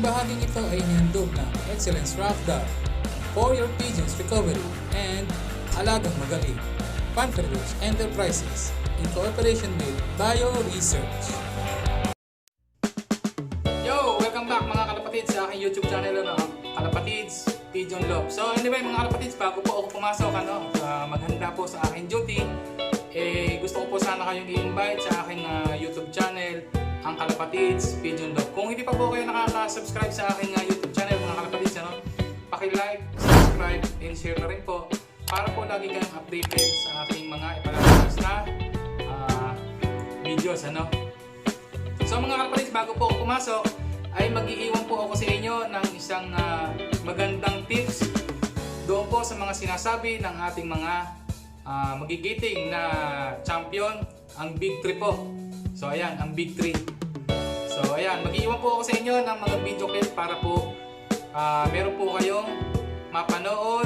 Ang bahaging ito ay inihandog ng Excellence Rafda for your pigeons recovery and Alagang Magaling, Panterus Enterprises in cooperation with Bio Research. Yo! Welcome back mga kalapatids sa aking YouTube channel ano, Kalapatids Pigeon Love. So anyway mga kalapatids, bago po ako pumasok ano, uh, maghanda po sa aking duty, eh gusto ko po sana kayong i-invite sa aking ah, YouTube Kalapatids Pigeon Love. Kung hindi pa po kayo nakaka-subscribe sa aking ah, YouTube channel mga kalapatids, ano, paki-like, subscribe, and share na rin po para po lagi kayong updated sa aking mga ipalalabas na ah, videos ano. So mga kapatid, bago po ako pumasok, ay mag-iiwan po ako sa inyo ng isang ah, magandang tips doon po sa mga sinasabi ng ating mga ah, magigiting na champion, ang Big 3 po. So ayan, ang Big 3. Ayan, mag-iiwan po ako sa inyo ng mga video clip para po ah, meron po kayong mapanood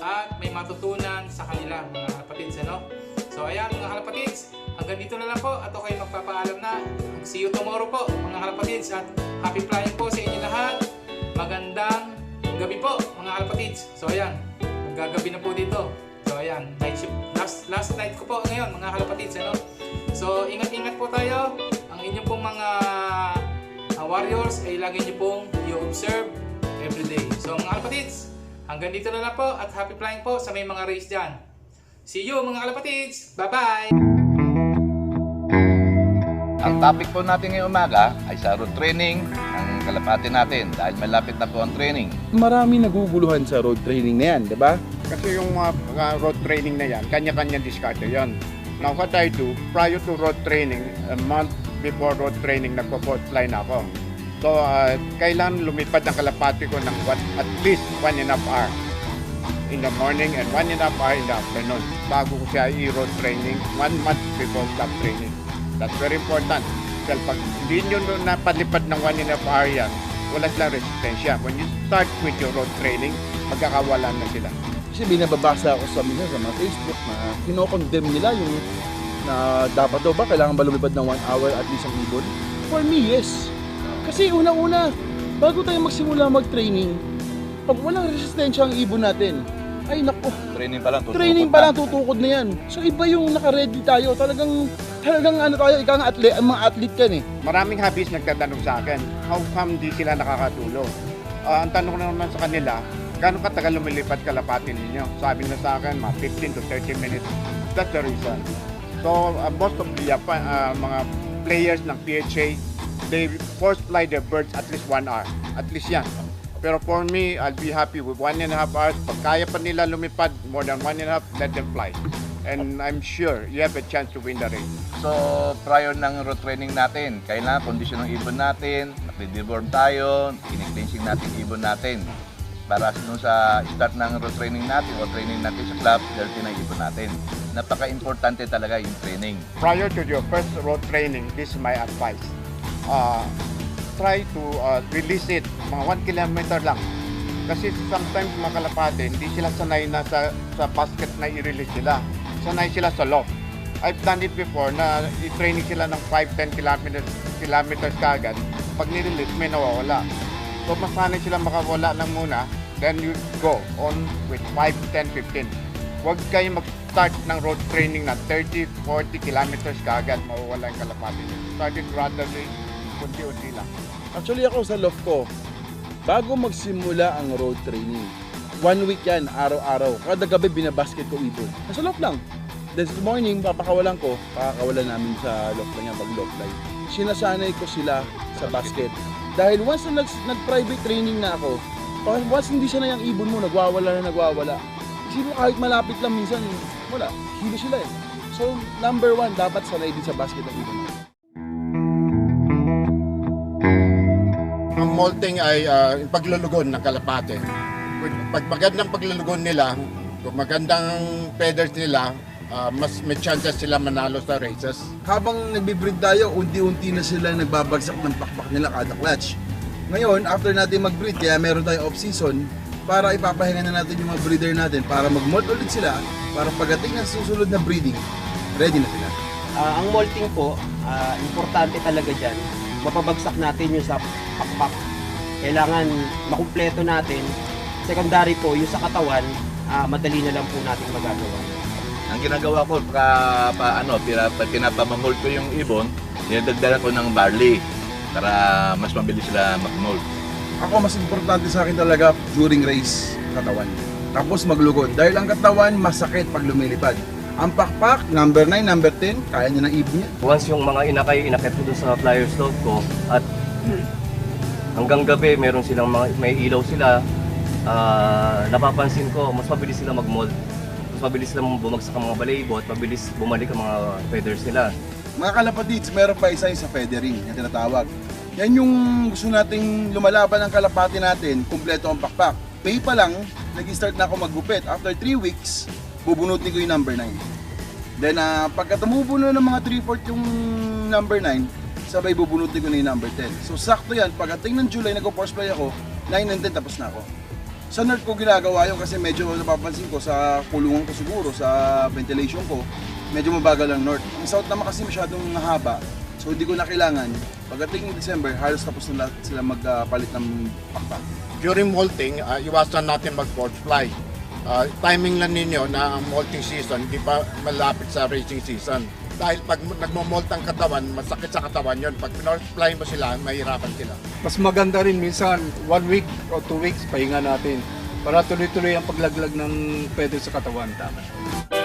at may matutunan sa kanila mga kapatids ano. So ayan mga kalapatids, hanggang dito na lang po at ako ay magpapaalam na. See you tomorrow po mga kalapatids at happy flying po sa inyo lahat. Magandang gabi po mga kalapatids. So ayan, magagabi na po dito. So ayan, night shift. Last, last night ko po ngayon mga kalapatids. Ano? So ingat-ingat po tayo. Ang inyong pong mga warriors ay lagi niyo pong i-observe everyday. So mga kalapatids, hanggang dito na lang po at happy flying po sa may mga race dyan. See you mga kalapatids! Bye-bye! Ang topic po natin ngayong umaga ay sa road training ng kalapati natin dahil malapit na po ang training. marami naguguluhan sa road training na yan, di ba? Kasi yung mga mga road training na yan, kanya-kanya diskarte yan. Now what I do, prior to road training, a month before road training, nagpo-port fly na ako. So, uh, kailangan lumipad ang kalapati ko ng what, at least one and a half hour in the morning and one and a half hour in the afternoon bago ko siya i-road training one month before stop training. That's very important. Dahil pag hindi nyo napalipad ng one and a half hour yan, wala silang resistensya. When you start with your road training, magkakawalan na sila. Kasi binababasa ako sa minsan sa mga Facebook na kinokondemn nila yung na dapat daw ba kailangan ba lumipad ng 1 hour at least ang ibon? For me, yes. Kasi unang-una, bago tayo magsimula mag-training, pag walang resistensya ang ibon natin, ay nako, Training pa lang, tutukod training pa lang tutukod na yan. So iba yung naka-ready tayo. Talagang, talagang ano tayo, ikaw nga athlete, ang mga athlete kan eh. Maraming habis nagtatanong sa akin, how come di sila nakakatulog? Ah, ang tanong ko naman sa kanila, gano'ng katagal lumilipad kalapati ninyo? Sabi na sa akin, mga 15 to 30 minutes. That's the reason. So, uh, most of the uh, uh, mga players ng PHA, they force fly their birds at least one hour. At least yan. Pero for me, I'll be happy with one and a half hours. Pag kaya pa nila lumipad more than one and a half, let them fly. And I'm sure you have a chance to win the race. So, prior ng road training natin, kailangan kondisyon ng ibon natin, nag-deworm tayo, kiniklinsing natin ibon natin. Para nung sa start ng road training natin o training natin sa club, healthy na ibon natin. Napaka-importante talaga yung training. prior to your first road training, this is my advice. Uh, try to uh, release it mga 1 kilometer lang. Kasi sometimes mga kalapate, hindi sila sanay na sa, sa basket na i-release sila. Sanay sila sa loft. I've done it before na i-training sila ng 5-10 kilometers, kilometers kagad. Pag nirelease, may nawawala. So masanay sila makawala lang muna, then you go on with 5, 10, 15. Huwag kayo mag-start ng road training na 30, 40 kilometers kagad, mawawala yung kalapati. Start it gradually, unti-unti lang. Actually ako sa loft ko, bago magsimula ang road training, one week yan, araw-araw. Kada gabi binabasket ko ibon. Nasa loft lang. Then sa morning, papakawalan ko, pakakawalan namin sa loft lang yan, pag loft line. Sinasanay ko sila sa basket. Dahil once na nag- nag-private training na ako, once hindi siya na yung ibon mo, nagwawala na nagwawala. Kasi kahit malapit lang minsan, wala, hilo sila eh. So, number one, dapat sanay din sa basket ang ibon mo. Ang molting ay uh, paglulugon ng kalapate. Pag magandang paglulugon nila, kung magandang feathers nila, ah, mas may chances sila manalo sa races. habang nagbe-breed tayo, unti-unti na sila nagbabagsak ng pakpak nila kada clutch. Ngayon, after natin mag-breed, kaya meron tayong off-season, para ipapahinga na natin yung mga breeder natin para mag-molt ulit sila, para pagdating ng susunod na breeding, ready na sila. Ah, ang molting po, ah, importante talaga dyan, mapabagsak natin yung sa pakpak kailangan makumpleto natin. Secondary po, yung sa katawan, ah, madali na lang po natin magagawa. Ang ginagawa ko, pa, pa ano, pina, pa, pinapamamol ko yung ibon, dinadagdagan ko ng barley para mas mabilis sila mag-mold. Ako, mas importante sa akin talaga during race, katawan. Tapos maglugod. Dahil ang katawan, masakit pag lumilipad. Ang pakpak, number 9, number 10, kaya niya ng ibon yan. Once yung mga inakay, inakit ko dun sa flyer stove ko at hanggang gabi meron silang mga, may ilaw sila, ah, napapansin ko mas mabilis sila mag-mold. Mas mabilis silang bumagsak ang mga balaybo at mabilis bumalik ang mga feathers nila. Mga kalapatids, meron pa isa yung sa feathering, yung tinatawag. Yan yung gusto nating lumalaban ng kalapati natin, kumpleto ang pakpak. Pay pa lang, nag-start na ako maggupit. After 3 weeks, bubunutin ko yung number 9. Then, ah, pagka tumubuno ng mga 3-4 yung number 9, sabay bubunutin ko na yung number 10. So, sakto yan. Pagdating ng July, nag-force play ako, 9 and 10 tapos na ako. Sa nerd ko ginagawa yun kasi medyo napapansin ko sa kulungan ko siguro, sa ventilation ko, medyo mabagal ang north. Ang south naman kasi masyadong mahaba, so hindi ko na kailangan. Pagdating ng December, halos tapos na sila magpalit ng pakpak. During molting, uh, iwasan natin mag-force fly. Uh, timing lang ninyo na ang molting season, hindi pa malapit sa racing season. Dahil pag nagmo-molt ang katawan, masakit sa katawan yon. Pag force fly mo sila, mahirapan sila. mas maganda rin minsan one week o two weeks pahinga natin para tuloy-tuloy ang paglaglag ng pwede sa katawan. Tama.